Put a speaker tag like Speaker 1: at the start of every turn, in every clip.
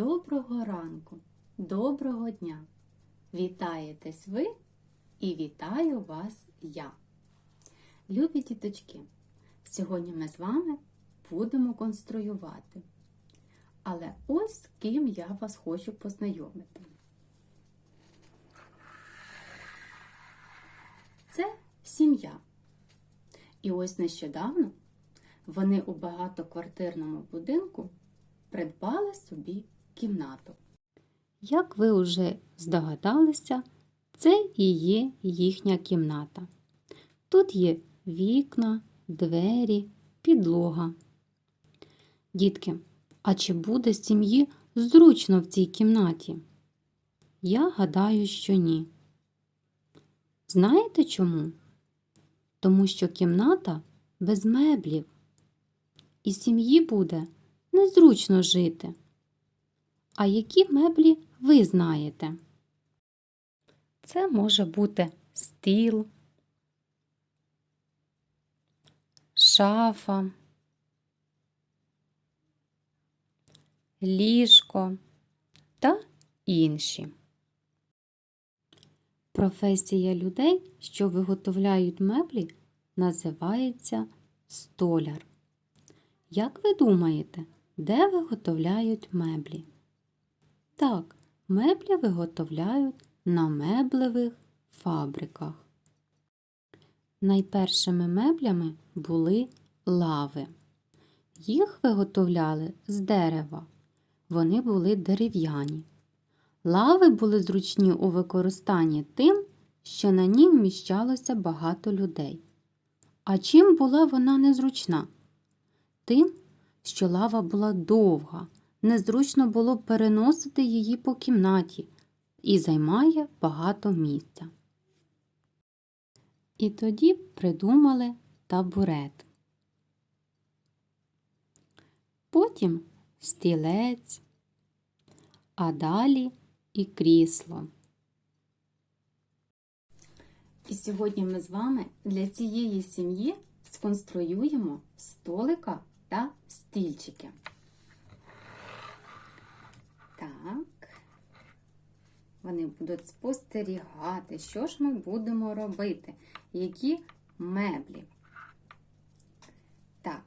Speaker 1: Доброго ранку, доброго дня! Вітаєтесь ви і вітаю вас я. Любі діточки, сьогодні ми з вами будемо конструювати. Але ось з ким я вас хочу познайомити. Це сім'я. І ось нещодавно вони у багатоквартирному будинку придбали собі кімнату. Як ви вже здогадалися, це і є їхня кімната. Тут є вікна, двері, підлога. Дітки, а чи буде сім'ї зручно в цій кімнаті? Я гадаю, що ні. Знаєте чому? Тому що кімната без меблів. І сім'ї буде незручно жити. А які меблі ви знаєте? Це може бути стіл, шафа, ліжко та інші. Професія людей, що виготовляють меблі, називається столяр. Як ви думаєте, де виготовляють меблі? Так, меблі виготовляють на меблевих фабриках. Найпершими меблями були лави. Їх виготовляли з дерева. Вони були дерев'яні. Лави були зручні у використанні тим, що на ній вміщалося багато людей. А чим була вона незручна? Тим, що лава була довга, незручно було переносити її по кімнаті і займає багато місця. І тоді придумали табурет. Потім стілець, а далі і крісло. І сьогодні ми з вами для цієї сім'ї сконструюємо столика та стільчики. Так, вони будуть спостерігати, що ж ми будемо робити, які меблі. Так,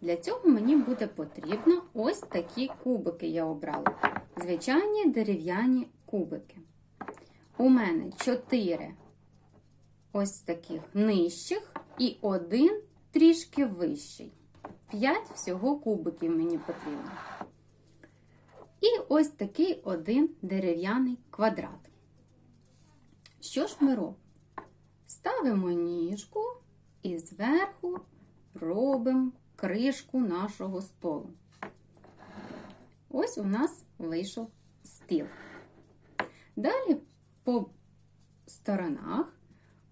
Speaker 1: для цього мені буде потрібно ось такі кубики я обрала. Звичайні дерев'яні кубики. У мене 4 ось таких нижчих і один трішки вищий. 5 всього кубиків мені потрібно. І ось такий один дерев'яний квадрат. Що ж ми робимо? Ставимо ніжку і зверху робимо кришку нашого столу. Ось у нас вийшов стіл. Далі по сторонах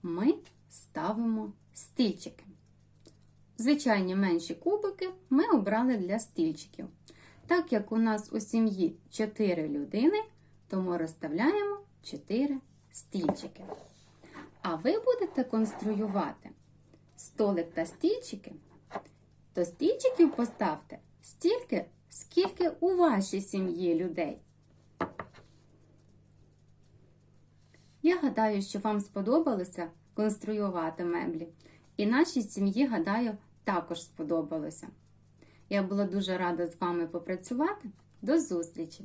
Speaker 1: ми ставимо стільчики. Звичайні менші кубики ми обрали для стільчиків. Так як у нас у сім'ї 4 людини, то ми розставляємо 4 стільчики. А ви будете конструювати столик та стільчики, то стільчиків поставте стільки, скільки у вашій сім'ї людей. Я гадаю, що вам сподобалося конструювати меблі. І нашій сім'ї, гадаю, також сподобалося. Я була дуже рада з вами попрацювати. До зустрічі!